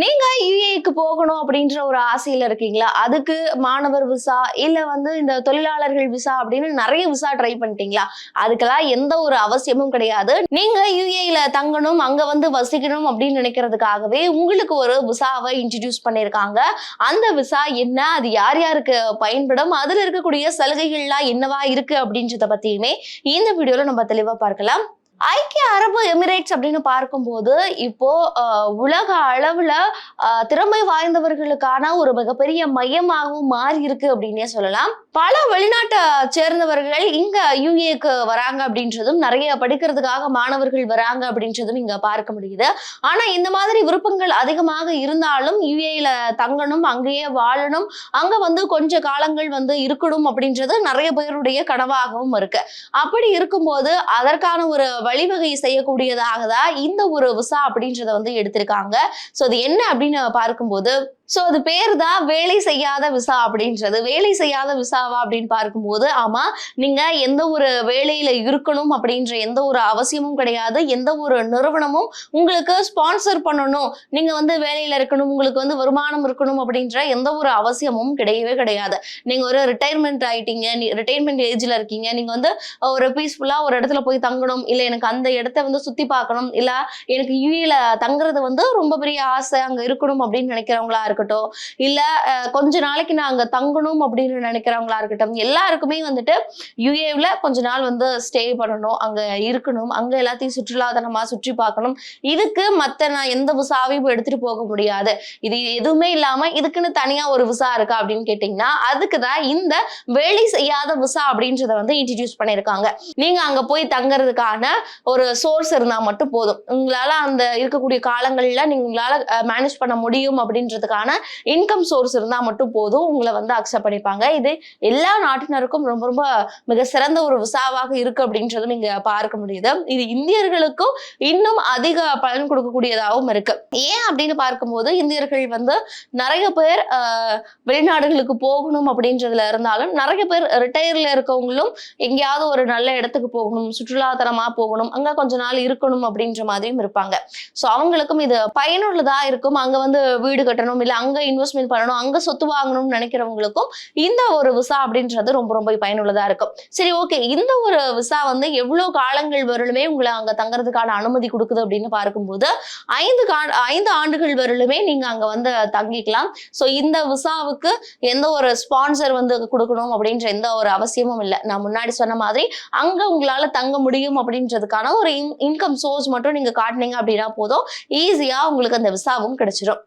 நீங்க யுஏக்கு போகணும் அப்படின்ற ஒரு ஆசையில இருக்கீங்களா? அதுக்கு மாணவர் விசா இல்ல வந்து இந்த தொழிலாளர்கள் விசா அப்படின்னு நிறைய விசா ட்ரை பண்ணிட்டீங்களா? அதுக்கெல்லாம் எந்த ஒரு அவசியமும் கிடையாது. நீங்க யுஏல தங்கணும் அங்க வந்து வசிக்கணும் அப்படின்னு நினைக்கிறதுக்காகவே உங்களுக்கு ஒரு விசாவை இன்ட்ரடியூஸ் பண்ணியிருக்காங்க. அந்த விசா என்ன அது யார் யாருக்கு பயன்படும் அதுல இருக்கக்கூடிய சலுகைகள்லாம் என்னவா இருக்கு அப்படின்றத பத்தியுமே இந்த வீடியோல நம்ம தெளிவா பார்க்கலாம். ஐக்கிய அரபு எமிரேட்ஸ் அப்படின்னு பார்க்கும்போது இப்போ உலக அளவுல திறமை வாய்ந்தவர்களுக்கான ஒரு மிகப்பெரிய மையமாகவும் மாறி இருக்கு அப்படின்னே சொல்லலாம். பல வெளிநாட்டை சேர்ந்தவர்கள் இங்க யூஏக்கு வராங்க அப்படின்றதும் நிறைய படிக்கிறதுக்காக மாணவர்கள் வராங்க அப்படின்றதும் இங்க பார்க்க முடியுது. ஆனா இந்த மாதிரி விருப்பங்கள் அதிகமாக இருந்தாலும் யூஏல தங்கணும் அங்கேயே வாழணும் அங்க வந்து கொஞ்ச காலங்கள் வந்து இருக்கணும் அப்படின்றது நிறைய பேருடைய கனவாகவும் இருக்கு. அப்படி இருக்கும்போது அதற்கான ஒரு வழிவகை செய்யக்கூடியதாக தான் இந்த ஒரு விசா அப்படின்றத வந்து எடுத்திருக்காங்க. ஸோ அது என்ன அப்படின்னு பார்க்கும்போது ஸோ அது பேர் தான் வேலை செய்யாத விசா அப்படின்றது. வேலை செய்யாத விசாவா அப்படின்னு பார்க்கும்போது ஆமா நீங்க எந்த ஒரு வேலையில இருக்கணும் அப்படின்ற எந்த ஒரு அவசியமும் கிடையாது. எந்த ஒரு நிறுவனமும் உங்களுக்கு ஸ்பான்சர் பண்ணணும். நீங்க வந்து வேலையில இருக்கணும் உங்களுக்கு வந்து வருமானம் இருக்கணும் அப்படின்ற எந்த ஒரு அவசியமும் கிடையவே கிடையாது. நீங்க ஒரு ரிட்டையர்மெண்ட் ஆயிட்டீங்க ரிட்டையர்மெண்ட் ஏஜ்ல இருக்கீங்க நீங்க வந்து ஒரு பீஸ்ஃபுல்லா ஒரு இடத்துல போய் தங்கணும் இல்லை எனக்கு அந்த இடத்த வந்து சுத்தி பார்க்கணும் இல்ல எனக்கு யூஏல தங்குறது வந்து ரொம்ப பெரிய ஆசை அங்க இருக்கணும் அப்படின்னு நினைக்கிறவங்களா இருக்கும் இருக்கட்டும். இல்ல கொஞ்ச நாளைக்கு நான் அங்க தங்கணும் அப்படின்னு நினைக்கிறவங்களா இருக்கட்டும். எல்லாருக்குமே வந்துட்டு யுஏவில் கொஞ்ச நாள் வந்து ஸ்டே பண்ணணும். அங்க இருக்கணும். அங்க எல்லாத்தையும் சுற்றுலாதனமா சுற்றி பார்க்கணும். இதுக்கு மத்த நான் எந்த விசாவையும் எடுத்துட்டு போக முடியாது. இது எதுவுமே இல்லாம இதுக்குன்னு தனியா ஒரு விசா இருக்கா அப்படின்னு கேட்டீங்கன்னா அதுக்கு தான் இந்த வேலை செய்யாத விசா அப்படின்றத வந்து இன்ட்ரடியூஸ் பண்ணியிருக்காங்க நீங்க அங்க போய் தங்குறதுக்கான ஒரு சோர்ஸ் இருந்தா மட்டும் போதும். உங்களால அந்த இருக்கக்கூடிய காலங்கள்ல நீங்க உங்களால மேனேஜ் பண்ண முடியும் அப்படின்றதுக்கான இன்கம் சோர்ஸ் இருந்தா மட்டும் போதும் உங்களை வந்து அக்செப்ட் பண்ணிப்பாங்க. இது எல்லா நாட்டினருக்கும் ரொம்ப ரொம்ப மிக சிறந்த ஒரு விசாவாக இருக்கு அப்படின்றதும் இங்க பார்க்க முடியுது. இது இந்தியர்களுக்கும் இன்னும் அதிக பலன் கொடுக்கக்கூடியதாகவும் இருக்கு. ஏன் அப்படின்னு பார்க்கும்போது இந்தியர்கள் வந்து நிறைய பேர் ஆஹ், வெளிநாடுகளுக்கு போகணும் அப்படின்றதுல இருந்தாலும் நிறைய பேர் ரிட்டையர்ல இருக்கவங்களும் எங்கேயாவது ஒரு நல்ல இடத்துக்கு போகணும் சுற்றுலாத்தலமா போகணும் அங்க கொஞ்ச நாள் இருக்கணும் அப்படின்ற மாதிரியும் இருப்பாங்க. ஸோ அவங்களுக்கும் இது பயனுள்ளதா இருக்கும். அங்க வந்து வீடு கட்டணும் இல்ல அங்க இன்வெஸ்ட்மெண்ட் பண்ணணும் அங்க சொத்து வாங்கணும்னு நினைக்கிறவங்களுக்கும் இந்த ஒரு விசா அப்படின்றது ரொம்ப ரொம்ப பயனுள்ளதா இருக்கும். சரி ஓகே இந்த ஒரு விசா வந்து எவ்வளவு காலங்கள் வரலுமே உங்களை அங்க தங்குறதுக்கான அனுமதி கொடுக்குது அப்படின்னு பார்க்கும்போது ஐந்து கா ஐந்து ஆண்டுகள் வரலுமே நீங்க அங்க வந்து தங்கிக்கலாம். ஸோ இந்த விசாவுக்கு எந்த ஒரு ஸ்பான்சர் வந்து கொடுக்கணும் அப்படின்ற எந்த ஒரு அவசியமும் இல்லை. நான் முன்னாடி சொன்ன மாதிரி அங்க உங்களால தங்க முடியும் அப்படின்றதுக்கான ஒரு இன்கம் சோர்ஸ் மட்டும் நீங்க காட்டினீங்க அப்படின்னா போதும். ஈஸியா உங்களுக்கு அந்த விசாவும் கிடைச்சிடும்